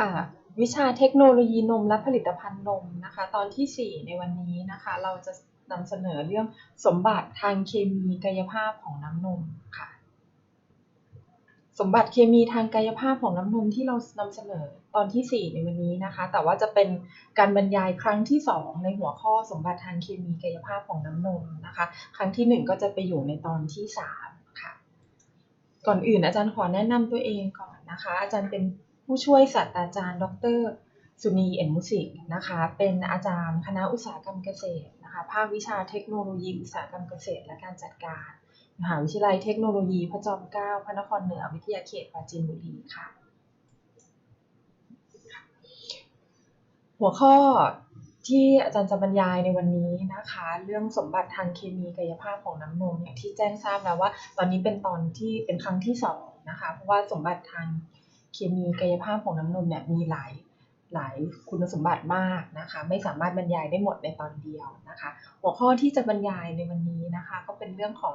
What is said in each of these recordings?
ค่ะ วิชาเทคโนโลยีนมและผลิตภัณฑ์นมนะคะ ตอนที่ 4 ในวันนี้นะคะ เราจะนำเสนอเรื่องสมบัติทางเคมีกายภาพของน้ำนมค่ะ สมบัติเคมีทางกายภาพของน้ำนมที่เรานำเสนอตอนที่ 4 ในวันนี้นะคะ แต่ว่าจะเป็นการบรรยายครั้งที่ 2 ในหัวข้อสมบัติทางเคมีกายภาพของน้ำนมนะคะ ครั้งที่ 1 ก็จะไปอยู่ในตอนที่ 3 ค่ะ ก่อนอื่นอาจารย์ขอแนะนำตัวเองก่อนนะคะ อาจารย์เป็น ผู้ช่วยศาสตราจารย์ ดรสุนีเอ็นมุสิกนะคะเป็นอาจารย์คณะอุตสาหกรรมเกษตรนะคะภาควิชาเทคโนโลยีอุตสาหกรรมเกษตร และการจัดการ มหาวิทยาลัยเทคโนโลยีพระจอมเกล้าพระนครเหนือวิทยาเขตปราจีนบุรีค่ะ หัวข้อที่อาจารย์จะบรรยายในวันนี้นะคะ เรื่องสมบัติทางเคมีกายภาพของน้ำนมอย่างที่แจ้งทราบแล้วว่า ตอนนี้เป็นตอนที่เป็นครั้งที่สองนะคะเพราะว่าสมบัติทาง เคมีกายภาพของน้ำนมเนี่ยมีหลายหลายคุณสมบัติมากนะคะ ไม่สามารถบรรยายได้หมดในตอนเดียวนะคะ หัวข้อที่จะบรรยายในวันนี้นะคะ ก็เป็นเรื่องของ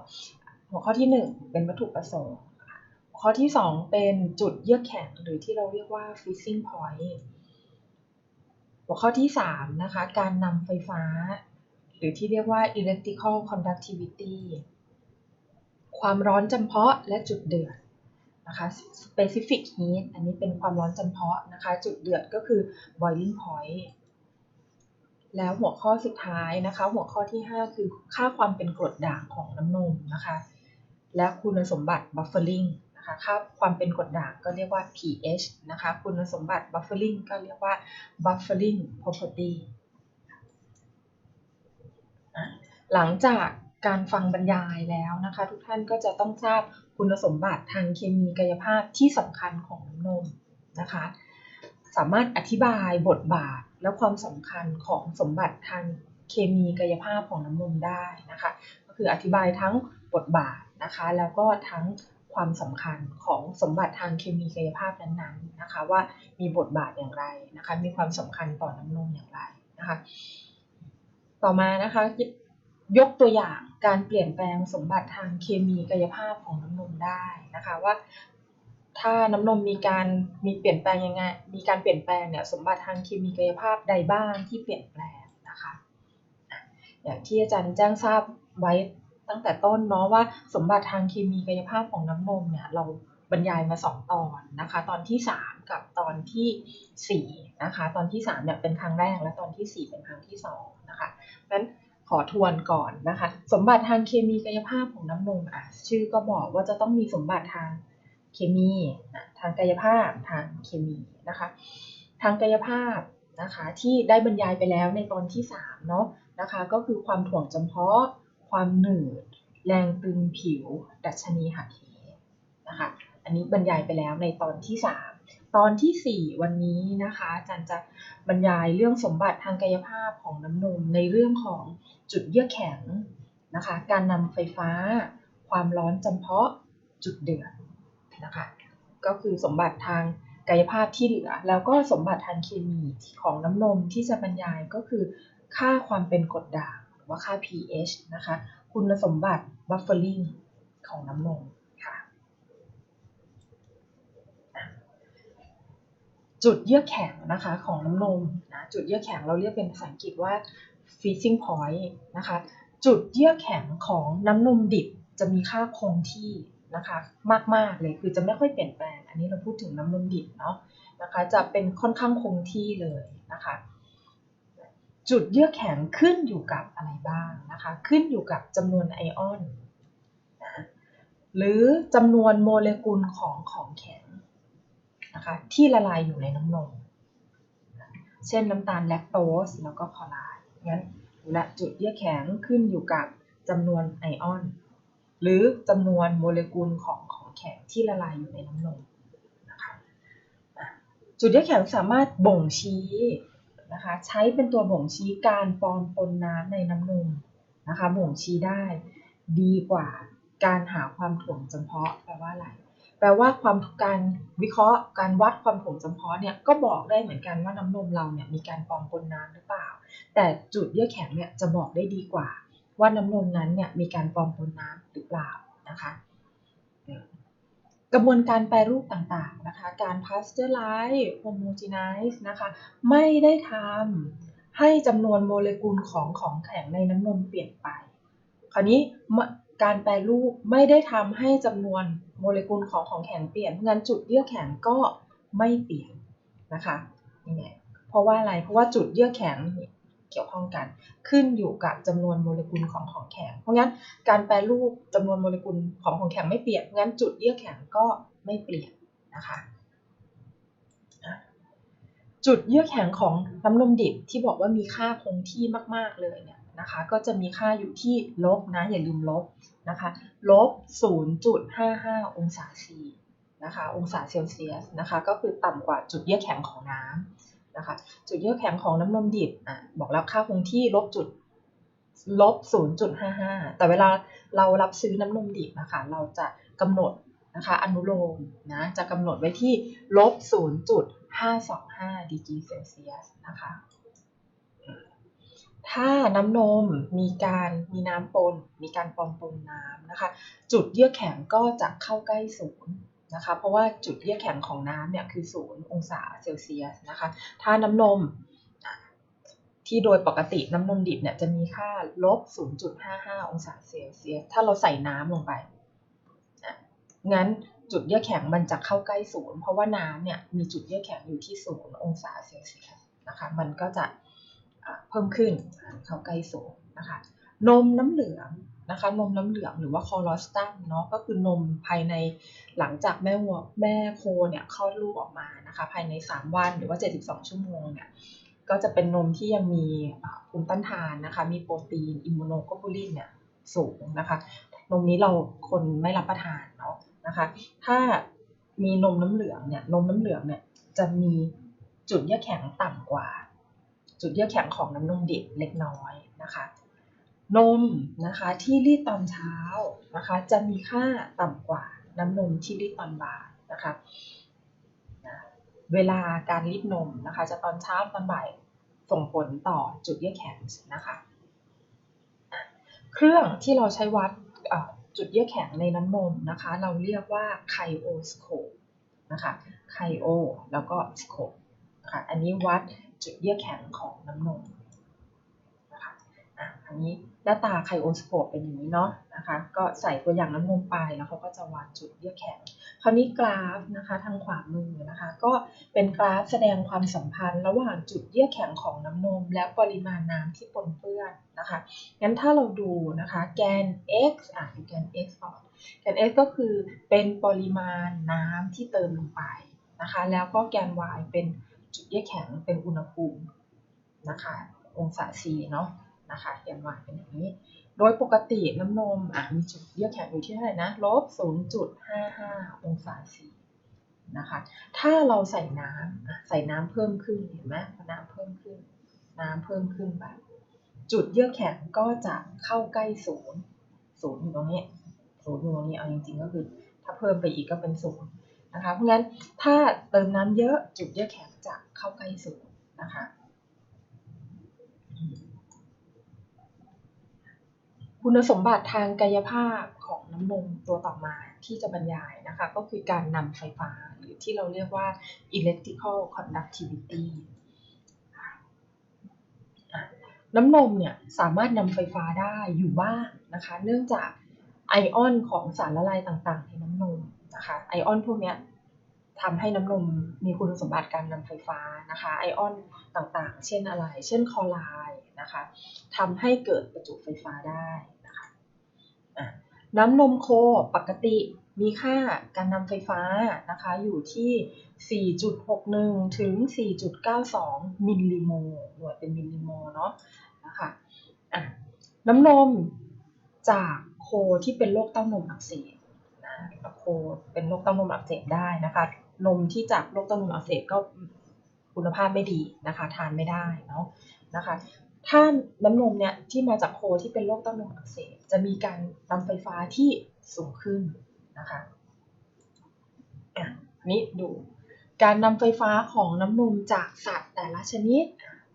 หัวข้อที่ 1 เป็นวัตถุประสงค์หัวข้อที่ 2 เป็นจุดเยือกแข็งหรือที่เราเรียกว่า freezing point หัวข้อที่3นะคะการนำไฟฟ้า หรือที่เรียกว่า electrical conductivity ความร้อนจำเพาะและจุดเดือด นะคะ specific heat อันนี้เป็นความร้อนจำเพาะนะคะ จุดเดือดก็คือ boiling point แล้วหัวข้อสุดท้ายนะคะ หัวข้อที่ 5 คือค่าความเป็นกรดด่างของน้ำนมนะคะ และคุณสมบัติ buffering นะคะค่าความเป็นกรดด่างก็เรียกว่า pH นะคะ คุณสมบัติ buffering ก็เรียกว่า buffering property หลังจาก การฟังบรรยายแล้วนะคะ ทุกท่านก็จะต้องทราบคุณสมบัติทางเคมีกายภาพที่สำคัญของน้ำนมนะคะ สามารถอธิบายบทบาทและความสำคัญของสมบัติทางเคมีกายภาพของน้ำนมได้นะคะ ก็คืออธิบายทั้งบทบาทนะคะ แล้วก็ทั้งความสำคัญของสมบัติทางเคมีกายภาพนั้นๆนะคะ ว่ามีบทบาทอย่างไรนะคะ มีความสำคัญต่อน้ำนมอย่างไรนะคะ ต่อมานะคะ ยกตัวอย่างการเปลี่ยนแปลงสมบัติทางเคมีกายภาพของน้ำนมได้นะคะว่าถ้าน้ำนมมีการมีเปลี่ยนแปลงยังไง มีการเปลี่ยนแปลงเนี่ยสมบัติทางเคมีกายภาพใดบ้างที่เปลี่ยนแปลงนะคะ อย่างที่อาจารย์แจ้งทราบไว้ตั้งแต่ต้นเนาะว่าสมบัติทางเคมีกายภาพของน้ำนมเนี่ยเราบรรยายมา 2 ตอนนะคะ ตอนที่ 3 กับตอนที่4นะคะ ตอนที่3เนี่ยเป็นครั้งแรกและตอนที่ 4 เป็นครั้งที่2นะคะนั้น ขอทวนก่อนนะคะ สมบัติทางเคมีกายภาพของน้ำนมอะชื่อก็บอกว่าจะต้องมีสมบัติทางเคมีทางกายภาพทางเคมีนะคะ ทางกายภาพนะคะ ที่ได้บรรยายไปแล้วในตอนที่3เนาะนะคะ ก็คือความถ่วงจำเพาะ ความหนืด แรงตึงผิว ดัชนีหักเหนะคะ อันนี้บรรยายไปแล้วในตอนที่3 ตอนที่ 4 วันนี้นะคะอาจารย์จะบรรยายเรื่องสมบัติทางกายภาพของน้ำนมในเรื่องของจุดเยื่อแข็งนะคะ การนำไฟฟ้า ความร้อนจำเพาะจุดเดือดนะคะ ก็คือสมบัติทางกายภาพที่เหลือ แล้วก็สมบัติทางเคมีของน้ำนมที่จะบรรยายก็คือ ค่าความเป็นกรดด่างหรือว่าค่า pH นะคะ คุณสมบัติ buffering ของน้ำนมค่ะ จุดเยื่อแข็งนะคะของน้ำนมนะจุดเยื่อแข็งเราเรียกเป็นภาษาอังกฤษว่า freezing point นะคะจุดเยื่อแข็งของน้ำนมดิบจะมีค่าคงที่นะคะมากๆเลยคือจะไม่ค่อยเปลี่ยนแปลง อันนี้เราพูดถึงน้ำนมดิบเนาะนะคะจะเป็นค่อนข้างคงที่เลยนะคะจุดเยื่อแข็งขึ้นอยู่กับอะไรบ้างนะคะขึ้นอยู่กับจำนวนไอออนนะหรือจำนวนโมเลกุลของของแข็ง นะคะที่ละลายอยู่ในน้ำนม เช่นน้ำตาลแลคโตสแล้วก็คอไรด์งั้นและจุดเยื่อแข็งขึ้นอยู่กับจำนวนไอออน หรือจำนวนโมเลกุลของของแข็งที่ละลายอยู่ในน้ำนมนะคะจุดเยื่อแข็งสามารถบ่งชี้นะคะใช้เป็นตัวบ่งชี้การปอนปนน้ำในน้ำนมนะคะบ่งชี้ได้ดีกว่าการหาความถ่วงจำเพาะแปลว่าอะไร ลว่าความการวิเคราะห์การวัดความถ่วงจำเพาะเนี่ยก็บอกได้เหมือนกันว่าน้ำนมเราเนี่ยมีการปอนปนน้ำหรือเปล่า แต่จุดเยื่อแข็งเนี่ยจะบอกได้ดีกว่า ว่าน้ำนมนั้นเนี่ยมีการปลอมปนน้ำหรือเปล่านะคะกระบวนการแปรรูปต่างๆนะคะนะคะการ pasteurize homogenize นะคะไม่ได้ทำให้จำนวนโมเลกุลของของแข็งในน้ำนมเปลี่ยนไป คราวนี้ การแปรรูปไม่ได้ทำให้จำนวนโมเลกุลของของแข็งเปลี่ยน เพราะงั้นจุดเยื่อแข็งก็ไม่เปลี่ยนนะคะนี่ไงเพราะว่าอะไร เพราะว่าจุดเยื่อแข็งเกี่ยวข้องกัน ขึ้นอยู่กับจำนวนโมเลกุลของของแข็ง เพราะงั้นการแปรรูปจำนวนโมเลกุลของของแข็งไม่เปลี่ยน เพราะงั้นจุดเยื่อแข็งก็ไม่เปลี่ยนนะคะจุดเยื่อแข็งของน้ำนมดิบที่บอกว่ามีค่าคงที่มาก ๆ เลยเนี่ย นะคะ ก็จะมีค่าอยู่ที่ลบนะ อย่าลืมลบนะคะ ลบ 0.55 องศาซีนะคะ องศาเซลเซียสนะคะ ก็คือต่ำกว่าจุดเยื่อแข็งของน้ำนะคะ จุดเยื่อแข็งของน้ำนมดิบอะบอกแล้วค่าคงที่ลบจุดลบ 0.55 แต่เวลาเรารับซื้อน้ำนมดิบนะคะ เราจะกำหนดนะคะอนุโลมนะ จะกำหนดไว้ที่ลบ 0.525ดีกรีเซลเซียสนะคะ ถ้าน้ำนมมีการมีน้ำปน มีการปอมปนน้ำนะคะ จุดเยื่อแข็งก็จะเข้าใกล้ศูนย์นะคะ เพราะว่าจุดเยื่อแข็งของน้ำเนี่ยคือศูนย์องศาเซลเซียสนะคะ ถ้าน้ำนมที่โดยปกติน้ำนมดิบเนี่ยจะมีค่าลบ 0.55 องศาเซลเซียส ถ้าเราใส่น้ำลงไป งั้นจุดเยื่อแข็งมันจะเข้าใกล้ศูนย์เพราะว่าน้ำเนี่ยมีจุดเยื่อแข็งอยู่ที่ศูนย์องศาเซลเซียสนะคะ มันก็จะ เพิ่มขึ้นเขาใกล้ศูนย์นะคะนมน้ำเหลืองนะคะนมน้ำเหลืองหรือว่าคอลอสตัมเนาะก็คือนมภายในหลังจากแม่วัวแม่โคเนี่ยคลอดลูกออกมานะคะภายใน 3 วันหรือว่า 72 ชั่วโมงเนี่ยก็จะเป็นนมที่ยังมีภูมิต้านทานนะคะมีโปรตีนอิมมูโนโกลูลินเนี่ยสูงนะคะนมนี้เราคนไม่รับประทานเนาะนะคะถ้ามีนมน้ำเหลืองเนี่ยนมน้ำเหลืองเนี่ยจะมีจุดเยื่อแข็งต่ำกว่า จุดเยื่อแข็งของน้ำนมดิบเล็กน้อยนะคะ นมนะคะที่รีดตอนเช้านะคะจะมีค่าต่ำกว่าน้ำนมที่รีดตอนบ่ายนะคะเวลาการรีดนมนะคะ จะตอนเช้าตอนบ่ายส่งผลต่อจุดเยื่อแข็งนะคะเครื่องที่เราใช้วัดจุดเยื่อแข็งในน้ำนมนะคะ เราเรียกว่าไคโอสโคปนะคะไคโอแล้วก็สโคปนะคะอันนี้วัด จุดเยื่อแข็งของน้ำนมนะคะอะอันนี้หน้าตาไคโอสโคปเป็นอย่างนี้เนาะนะคะก็ใส่ตัวอย่างน้ำนมไปแล้วเขาก็จะวัดจุดเยื่อแข็ง คราวนี้กราฟนะคะทางขวามือนะคะก็เป็นกราฟแสดงความสัมพันธ์ ระหว่างจุดเยื่อแข็งของน้ำนม และปริมาณน้ำที่ปนเปื้อนนะคะงั้นถ้าเราดูนะคะแกน x อะดูแกน x ก่อนแกน x ก็คือเป็นปริมาณน้ำที่เติมลงไปนะคะแล้วก็แกน y เป็น จุดเยื่อแข็งเป็นอุณหภูมินะคะ องศา C เนาะนะคะแกน y เป็นอย่างนี้ โดยปกติน้ำนมอะมีจุดเยื่อแข็งอยู่ที่เท่าไหร่นะลบ0.55 องศา C นะคะ ถ้าเราใส่น้ำใส่น้ำเพิ่มขึ้นเห็นไหมน้ำเพิ่มขึ้น น้ำเพิ่มขึ้นไปจุดเยื่อแข็งก็จะเข้าใกล้ศูนย์ศูนย์อยู่ตรงนี้ศูนย์อยู่ตรงนี้เอาจริงๆก็คือ ถ้าเพิ่มไปอีกก็เป็นศูนย์นะคะเพราะงั้นถ้าเติมน้ำเยอะจุดเยื่อแข็งจะ เข้าใกล้ศูนย์นะคะคุณสมบัติทางกายภาพของน้ำนมตัวต่อมาที่จะบรรยายนะคะ ก็คือการนำไฟฟ้าหรือที่เราเรียกว่า electrical conductivity น้ำนมเนี่ยสามารถนำไฟฟ้าได้อยู่บ้างนะคะ เนื่องจากไอออนของสารละลายต่างๆ ในน้ำนมนะคะ ไอออนพวกนี้ ทำให้น้ำนมมีคุณสมบัติการนำไฟฟ้านะคะ ไอออนต่างๆ เช่นอะไร เช่นคอไรด์นะคะทำให้เกิดประจุไฟฟ้าได้นะคะน้ำนมโคปกติมีค่าการนำไฟฟ้านะคะอยู่ที่ 4.61 ถึง 4.92 มิลลิโมหน่วยเป็นมิลลิโมเนาะนะคะะน้ำนมจากโคที่เป็นโรคเต้านมอักเสบนะโคเป็นโรคเต้านมอักเสบได้นะคะ นมที่จากโรคเต้านมอักเสบก็คุณภาพไม่ดีนะคะทานไม่ได้เนาะนะคะ ถ้าน้ำนมเนี่ยที่มาจากโคที่เป็นโรคเต้านมอักเสบจะมีการนำไฟฟ้าที่สูงขึ้นนะคะอะนี้ดูการนำไฟฟ้าของน้ำนมจากสัตว์แต่ละชนิด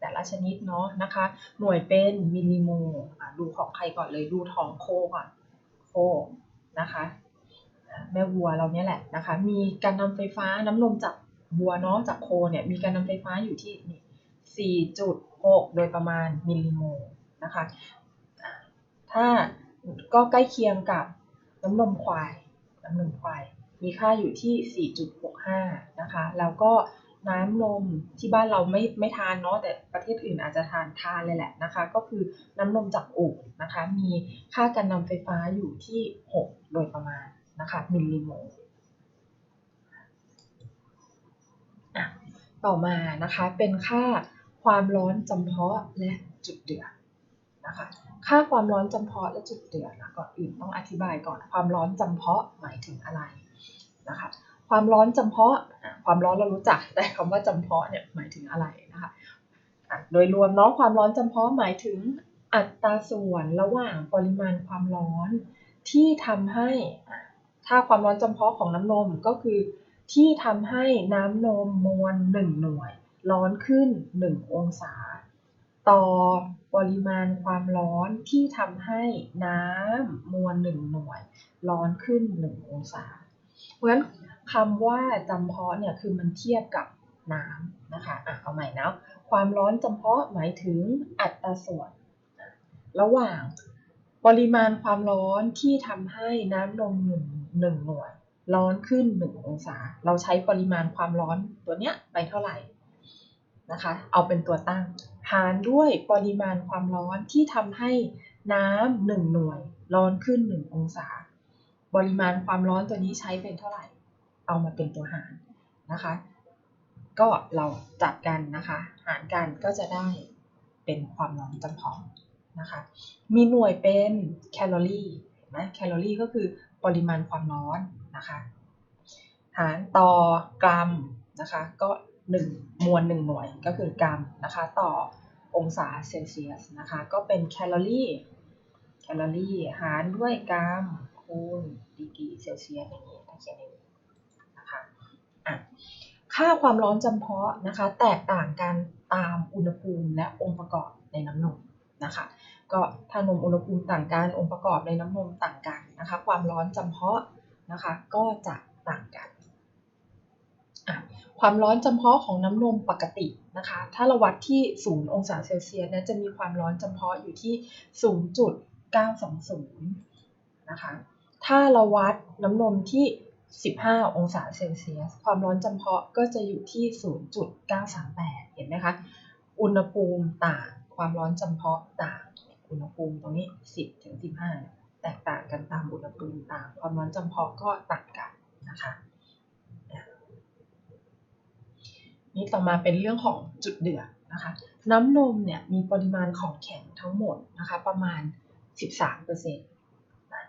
แต่ละชนิดเนาะนะคะ หน่วยเป็นมิลลิโมดูของใครก่อนเลยดูของโคก่อนโคนะคะ แม่วัวเราเนี่ยแหละนะคะ มีการนำไฟฟ้าน้ำนมจากวัวเนาะจากโคเนี่ยมีการนำไฟฟ้าอยู่ที่นี่ 4.6 โดยประมาณมิลลิโมลนะคะ ถ้าก็ใกล้เคียงกับน้ำนมควาย น้ำนมควาย มีค่าอยู่ที่ 4.65 นะคะ แล้วก็น้ำนมที่บ้านเราไม่ไม่ทานเนาะแต่ประเทศอื่นอาจจะทานทานเลยแหละนะคะ ก็คือน้ำนมจากอู่นะคะ มีค่าการนำไฟฟ้าอยู่ที่ 6 โดยประมาณ นะคะ มิลลิโมลต่อมานะคะเป็นค่าความร้อนจำเพาะและจุดเดือดนะคะค่าความร้อนจำเพาะและจุดเดือดนะก่อนอื่นต้องอธิบายก่อนความร้อนจำเพาะหมายถึงอะไรนะคะความร้อนจำเพาะความร้อนเรารู้จักแต่คำว่าจำเพาะเนี่ยหมายถึงอะไรนะคะโดยรวมเนาะความร้อนจำเพาะหมายถึงอัตราส่วนระหว่างปริมาณความร้อนที่ทำให้ ถ้าความร้อนจำเพาะของน้ำนมก็คือ ที่ทำให้น้ำนมมวล1หน่วย ร้อนขึ้น 1 องศา ต่อปริมาณความร้อนที่ทำให้น้ำมวล1หน่วย ร้อนขึ้น 1 องศา เพราะฉะนั้นคำว่าจำเพาะเนี่ยคือมันเทียบกับน้ำนะคะอะเอาใหม่นะความร้อนจำเพาะหมายถึงอัตราส่วน ระหว่างปริมาณความร้อนที่ทำให้น้ำนมหนึ่ง หนึ่งหน่วย ร้อนขึ้น 1 องศา เราใช้ปริมาณความร้อนตัวเนี้ยไปเท่าไหร่นะคะ เอาเป็นตัวตั้ง หารด้วยปริมาณความร้อนที่ทำให้น้ำหนึ่งหน่วย ร้อนขึ้น 1 องศา ปริมาณความร้อนตัวนี้ใช้เป็นเท่าไหร่ เอามาเป็นตัวหารนะคะ ก็เราจัดกันนะคะ หารกันก็จะได้เป็นความร้อนจำเพาะนะคะ มีหน่วยเป็นแคลอรี่นะแคลอรี่ก็คือ ปริมาณความร้อนนะคะ หารต่อกรัมนะคะก็ 1 มวล 1 หน่วยก็คือกรัมนะคะต่อองศาเซลเซียสนะคะก็เป็นแคลอรี่แคลอรี่หารด้วยกรัมคูณดีกรีเซลเซียสอย่างนี้ถ้าเขียนอย่างนี้นะคะอะค่าความร้อนจำเพาะนะคะแตกต่างกันตามอุณหภูมิและองค์ประกอบในน้ำนมนะคะ ก็ถ้านมอุณหภูมิต่างกันองค์ประกอบในน้ำนมต่างกันนะคะ ความร้อนจำเพาะนะคะก็จะต่างกัน ความร้อนจำเพาะของน้ำนมปกตินะคะ ถ้าเราวัดที่ 0 องศาเซลเซียสนี่ยจะมีความร้อนจำเพาะอยู่ที่ 0.920 นะคะ ถ้าเราวัดน้ำนมที่ 15 องศาเซลเซียส ความร้อนจำเพาะก็จะอยู่ที่ 0.938 เห็นไหมคะ อุณหภูมิต่าง ความร้อนจำเพาะต่าง อุณหภูมิตรงนี้ 10 ถึง 15 แตกต่างกันตามอุณหภูมิตางความร้อนจำเพาะก็ต่างกันนะคะนี่ต่อมาเป็นเรื่องของจุดเดือดนะคะน้ำนมเนี่ยมีปริมาณของแข็งทั้งหมดนะคะประมาณ 13%นะ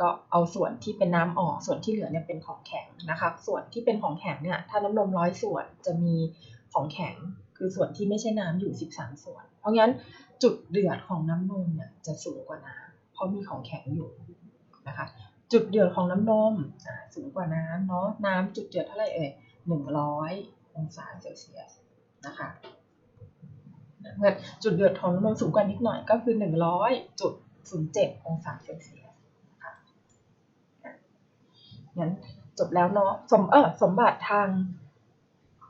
ก็เอาส่วนที่เป็นน้ำออกส่วนที่เหลือเนี่ยเป็นของแข็งนะคะส่วนที่เป็นของแข็งเนี่ยถ้าน้ำนมร้อยส่วนจะมีของแข็งคือส่วนที่ไม่ใช่น้ำอยู่ 13 ส่วน เพราะงั้น จุดเดือดของน้ำนมเนี่ยจะสูงกว่าน้ำเพราะมีของแข็งอยู่นะคะจุดเดือดของน้ำนมสูงกว่าน้ำเนาะน้ำจุดเดือดเท่าไหร่เอ่ย100อยองศาเซลเซียสนะคะเมื่อจุดเดือดของน้ำนมสูงกว่านิดหน่อยก็คือ100.07องศาเซลเซียสค่ะงั้นจบแล้วเนาะสมเออสมบัติทาง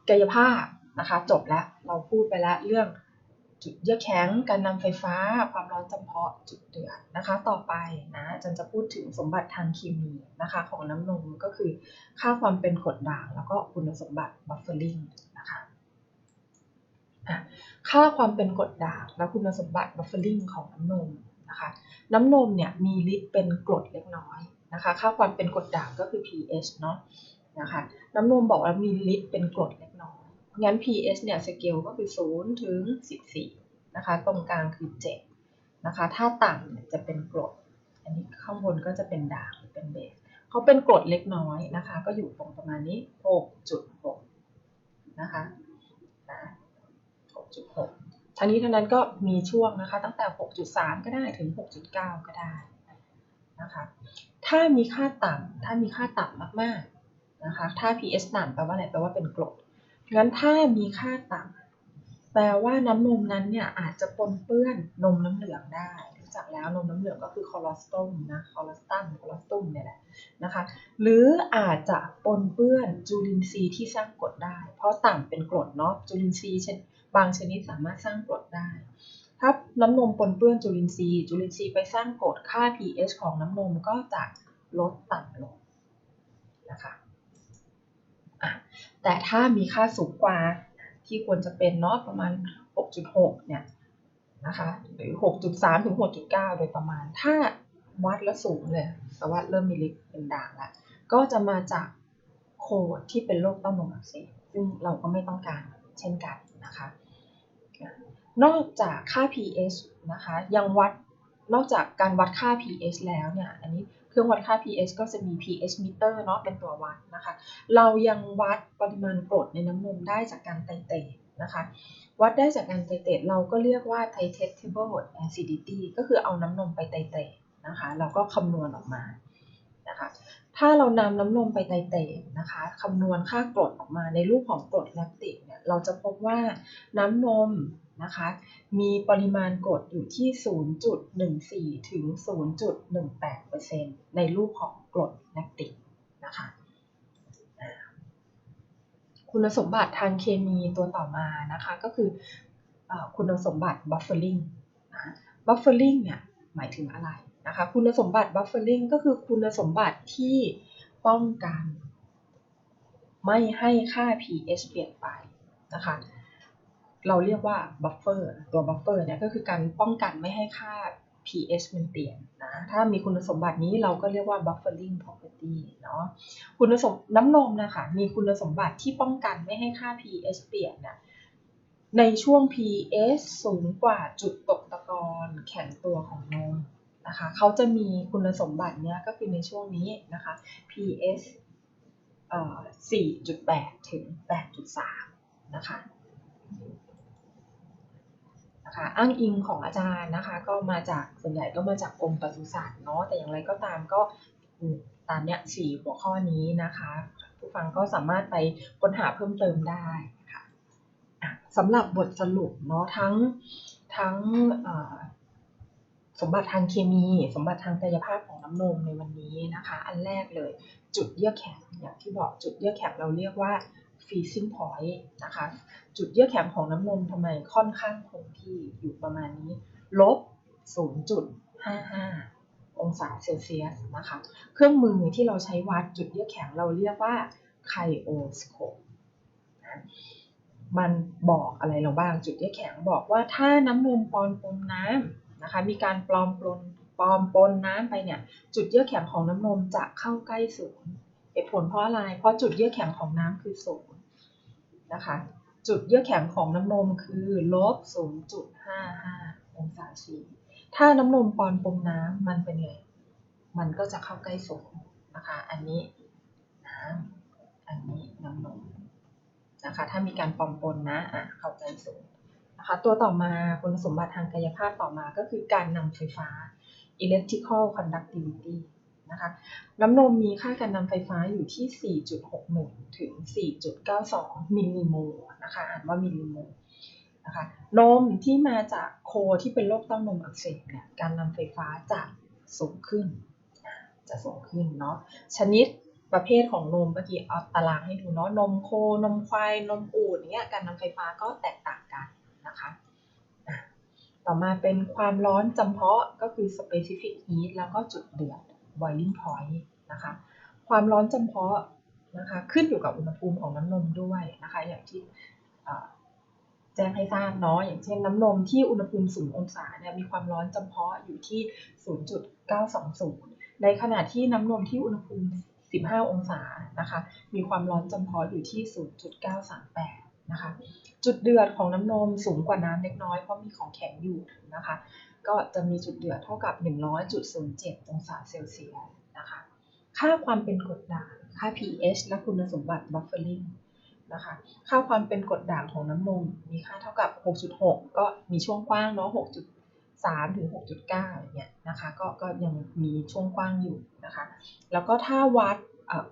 กายภาพนะคะ จบแล้วเราพูดไปแล้วเรื่อง จุดเยือกแข็ง การนำไฟฟ้า ความร้อนจำเพาะ จุดเดือดนะคะ ต่อไปนะจันจะพูดถึงสมบัติทางเคมีนะคะ ของน้ำนมก็คือ ค่าความเป็นกรดด่าง แล้วก็คุณสมบัติบัฟเฟอริงนะคะค่าความเป็นกรดด่างและคุณสมบัติบัฟเฟอริงของน้ำนมนะคะ น้ำนมเนี่ยมีฤทธิ์เป็นกรดเล็กน้อยนะคะ ค่าความเป็นกรดด่างก็คือ pH เนาะนะคะ น้ำนมบอกว่ามีฤทธิ์เป็นกรดเล็กน้อย งั้น pH เนี่ยสเกลก็คือ 0 ถึง 14 นะคะ ตรงกลางคือ 7 นะคะ ถ้าต่ำจะเป็นกรด อันนี้ข้างบนก็จะเป็นด่างเป็นเบสเขาเป็นกรดเล็กน้อยนะคะ ก็อยู่ตรงประมาณนี้ 6.6 นะคะนะ6.6ทั้งนี้ทั้งนั้นก็มีช่วงนะคะ ตั้งแต่ 6.3 ก็ได้ถึง 6.9 ก็ได้นะคะ ถ้ามีค่าต่ำถ้ามีค่าต่ำมากๆนะคะ ถ้า pH ต่ำแปลว่าอะไร แปลว่าเป็นกรด งั้นถ้ามีค่าต่ำแปลว่าน้ำนมนั้นเนี่ยอาจจะปนเปื้อนนมน้ำเหลืองได้จักแล้วนมน้ำเหลืองก็คือคอเลสเตอรอลนะคอเลสตัมคอเลสเตอรอลเนี่ยแหละนะคะ หรืออาจจะปนเปื้อนจุลินทรีย์ที่สร้างกรดได้ เพราะต่างเป็นกรดเนาะจุลินทรีย์เช่นบางชนิดสามารถสร้างกรดได้ถ้าน้ำนมปนเปื้อนจุลินทรีย์จุลินทรีย์ไปสร้างกรดค่า pH ของน้ำนมก็จะลดต่ำลงนะคะ แต่ถ้ามีค่าสูงกว่าที่ควรจะเป็นเนาะประมาณ 6.6 เนี่ยนะคะหรือ 6.3 ถึง 6.9 โดยประมาณ ถ้าวัดแล้วสูงเลยแปลว่าเริ่มมีฤทธิ์เป็นด่างล้วก็จะมาจากโคดที่เป็นโรคเต้านมอักเสบซึ่งเราก็ไม่ต้องการเช่นกันนะคะ นอกจากค่า pH นะคะยังวัดนอกจากการวัดค่า pH แล้วเนี่ยอันนี้ เครื่องวัดค่า pH ก็จะมี pH meter เนาะเป็นตัววัดนะคะ เรายังวัดปริมาณกรดในน้ำนมได้จากการไตเตดนะคะ วัดได้จากการไตเตดเราก็เรียกว่า titratable acidity ก็คือเอาน้ำนมไปไตเตดนะคะเราก็คำนวณออกมานะคะถ้าเรานำน้ำนมไปไตเตดนะคะคำนวณค่ากรดออกมาในรูปของกรดแลคติกเนี่ยเราจะพบว่าน้ำนม นะคะ มีปริมาณกรดอยู่ที่ 0.14 ถึง 0.18%ในรูปของกรดแลคติกนะคะคุณสมบัติทางเคมีตัวต่อมานะคะก็คืออคุณสมบัติ buffering นะ buffering เนี่ยหมายถึงอะไรนะคะคุณสมบัติ buffering ก็คือคุณสมบัติที่ป้องกัน ไม่ให้ค่า pH เปลี่ยนไปนะคะ เราเรียกว่า buffer ตัว buffer เนี่ยก็คือการป้องกันไม่ให้ค่า pH มันเปลี่ยนนะ ถ้ามีคุณสมบัตินี้เราก็เรียกว่า buffering property เนาะ คุณสมน้ำนมนะคะ มีคุณสมบัติที่ป้องกันไม่ให้ค่า pH เปลี่ยนนะในช่วง pH สูงกว่าจุดตกตะกอนแข็งตัวของนมนะคะ เขาจะมีคุณสมบัติเนี้ยก็คือในช่วงนี้นะคะ pH เอ่อ4.8 ถึง 8.3 นะคะ นะคะ อ้างอิงของอาจารย์นะคะ ก็มาจากส่วนใหญ่ก็มาจากกรมปศุสัตว์เนาะแต่อย่างไรก็ตามก็ตามเนี้ยสี่หัวข้อนี้นะคะ ผู้ฟังก็สามารถไปค้นหาเพิ่มเติมได้ค่ะสำหรับบทสรุปเนาะทั้งทั้งสมบัติทางเคมี สมบัติทางกายภาพของน้ำนมในวันนี้นะคะ อันแรกเลยจุดเยื่อแข็งอย่างที่บอกจุดเยื่อแข็งเราเรียกว่า freezing point นะคะ จุดเยื่อแข็งของน้ำนมทำไมค่อนข้างคงที่อยู่ประมาณนี้ ลบ 0.55 องศาเซลเซียสนะคะ เครื่องมือที่เราใช้วัดจุดเยื่อแข็งเราเรียกว่าไคโอสโคปมันบอกอะไรเราบ้างจุดเยื่อแข็งบอกว่าถ้าน้ำนมปอนปนน้ำนะคะ มีการปลอมปนปลอมปนน้ำไปเนี่ย จุดเยื่อแข็งของน้ำนมจะเข้าใกล้ศูนย์เหตุผลเพราะอะไร เพราะจุดเยื่อแข็งของน้ำคือศูนย์ นะคะ จุดเยื่อแข็งของน้ำนมคือลบ 0.55 องศาซีถ้าน้ำนมปอนปมน้ำมันเป็นไง มันก็จะเข้าใกล้ศูนย์นะคะ อันนี้น้ำอันนี้น้ำนมนะคะ ถ้ามีการปอมปนนะอะเข้าใกล้ศูนย์นะคะ ตัวต่อมาคุณสมบัติทางกายภาพต่อมาก็คือการนำไฟฟ้า electrical conductivity นะคะน้ำนมมีค่าการนำไฟฟ้าอยู่ที่ 4.61 ถึง 4.92 มิลลิโมลนะคะอ่านว่ามิลลิโมลนะคะนมที่มาจากโคที่เป็นโรคเต้านมอักเสบเนี่ยการนำไฟฟ้าจะสูงขึ้น จะสูงขึ้นเนาะชนิดประเภทของนมเมื่อกี้เอาตารางให้ดูเนาะนมโคนมควายนมอูดเนี่ยการนำไฟฟ้าก็แตกต่างกันนะคะต่อมาเป็นความร้อนจำเพาะก็คือ specific heat แล้วก็จุดเดือด boiling point นะคะความร้อนจำเพาะนะคะขึ้นอยู่กับอุณหภูมิของน้ำนมด้วยนะคะอย่างที่แจ้งให้ทราบเนาะอย่างเช่นน้ำนมที่อุณหภูมิ0องศาเนี่ยมีความร้อนจำเพาะอยู่ที่ 0.920 ในขณะที่น้ำนมที่อุณหภูมิ 15 องศานะคะมีความร้อนจำเพาะอยู่ที่ 0.938 นะคะจุดเดือดของน้ำนมสูงกว่าน้ำเล็กน้อยเพราะมีของแข็งอยู่นะคะ ก็จะมีจุดเดือดเท่ากับ 100.07 องศาเซลเซียสนะคะ ค่าความเป็นกรดด่าง ค่า pH และคุณสมบัติ buffering นะคะ ค่าความเป็นกรดด่างของน้ำนม มีค่าเท่ากับ 6.6 ก็มีช่วงกว้างเนาะ 6.3 ถึง 6.9อย่างเงี้ยนะคะ ก็ก็ยังมีช่วงกว้างอยู่นะคะ แล้วก็ถ้าวัด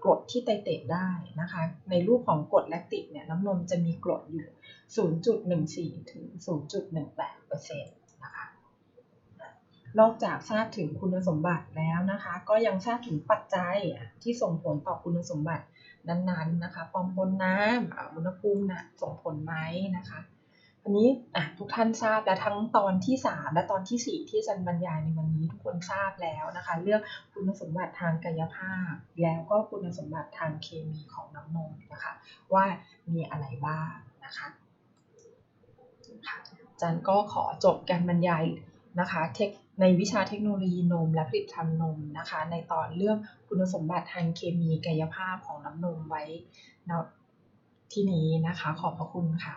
กรดที่ไตเตดได้นะคะ ในรูปของกรดแลคติกเนี่ยน้ำนมจะมีกรดอยู่ 0.14 ถึง 0.18%นะคะ นอกจากทราบถึงคุณสมบัติแล้วนะคะ ก็ยังทราบถึงปัจจัยที่ส่งผลต่อคุณสมบัตินั้นๆนะคะปอมปนน้ำอ่าอุณหภูมิน่ะส่งผลไหมนะคะอันนี้อะทุกท่านทราบแล้วทั้งตอนที่ 3 และตอนทีสี่4 ที่อาจันบรรยายในวันนี้ทุกคนทราบแล้วนะคะ เรื่องคุณสมบัติทางกายภาพ แล้วก็คุณสมบัติทางเคมีของน้ำนมนะคะ ว่ามีอะไรบ้างนะคะค่ะอาจารย์ก็ขอจบการบรรยายนะคะเทค ในวิชาเทคโนโลยีนมและผลิตภัณฑ์นมนะคะ ในตอนเรื่องคุณสมบัติทางเคมีกายภาพของน้ำนมไว้ที่นี้นะคะ ขอบพระคุณค่ะ